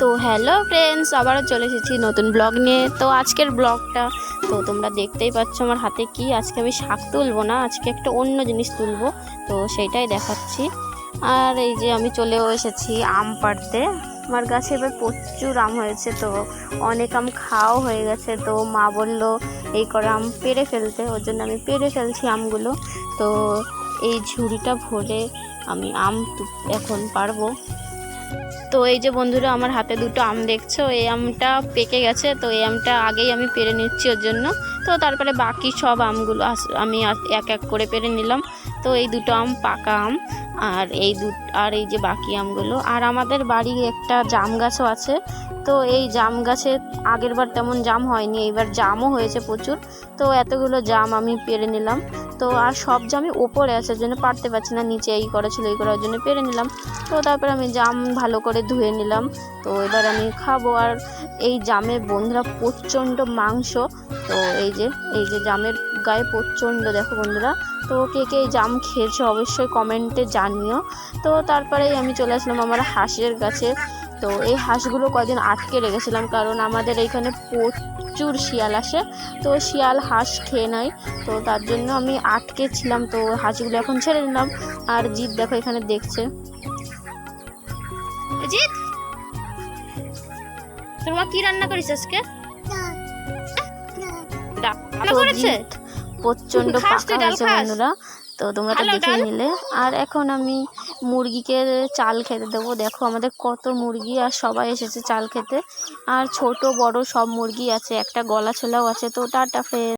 তো hello friends, আবারও চলে এসেছি নতুন ব্লগ নিয়ে। তো আজকের ব্লগটা, তো তোমরা দেখতেই পাচ্ছ আমার হাতে কি। আজকে আমি শাক তুলবো না, আজকে একটা অন্য জিনিস তুলবো। তো সেইটাই দেখাচ্ছি। আর এই যে আমি চলেও এসেছি আম পাড়তে। আমার গাছে এবার প্রচুর আম হয়েছে তো, অনেক আম খাওয়াও হয়ে গেছে। তো মা বলল, এই করে আম পেরে ফেলতে। ওর জন্য আমি পেরে ফেলছি আমগুলো। তো এই ঝুড়িটা ভরে আমি আম এখন পারব তো এই যে বন্ধুরা, আমার হাতে দুটো আম দেখছ, এই আমটা পেকে গেছে, তো এই আমটা আগেই আমি পেরে নিচ্ছি ওর জন্য। তো তারপরে বাকি সব আমগুলো আমি এক এক করে পেরে নিলাম। তো এই দুটো আম পাকা আম, আর এই দু আর এই যে বাকি আমগুলো। আর আমাদের বাড়ি একটা জাম গাছও আছে তো এই জাম গাছে আগের বার তেমন জাম হয়নি, এইবার জামও হয়েছে প্রচুর। তো এতগুলো জাম আমি পেরে নিলাম। তো আর সব জামই ওপরে আছে ওর জন্য পারতে পারছি না, নিচে এই করা ছিল, এই করার জন্য পেরে নিলাম। তো তারপর আমি জাম ভালো করে ধুয়ে নিলাম। তো এবার আমি খাব। আর এই জামের বন্ধুরা প্রচণ্ড মাংস। তো এই যে এই যে জামের গায়ে প্রচণ্ড, দেখো বন্ধুরা। তো কে কে এই জাম খেয়েছো অবশ্যই কমেন্টে জানিও। তো তারপরেই আমি চলে আসলাম আমার হাঁসের কাছে তো এই হাঁসগুলো কদিন আটকে রেখেছিলাম কারণ আমাদের এইখানে প্রচুর শিয়াল আসে তো শিয়াল হাঁস খেয়ে নেয় তো তার জন্য আমি আটকে ছিলাম তো হাঁসগুলো এখন ছেড়ে দিলাম আর জিৎ দেখো এখানে দেখছে। জিৎ! মা কি রান্না করিস আজকে? তুই পাকা হয়েছে বন্ধুরা। তো তোমরা তো দেখে নিলে। আর এখন আমি মুরগিকে চাল খেতে দেবো। দেখো আমাদের কত মুরগি আর সবাই এসেছে চাল খেতে। আর ছোট বড় সব মুরগি আছে একটা গলা ছোলাও আছে। তো টাটা ফ্রেন্ড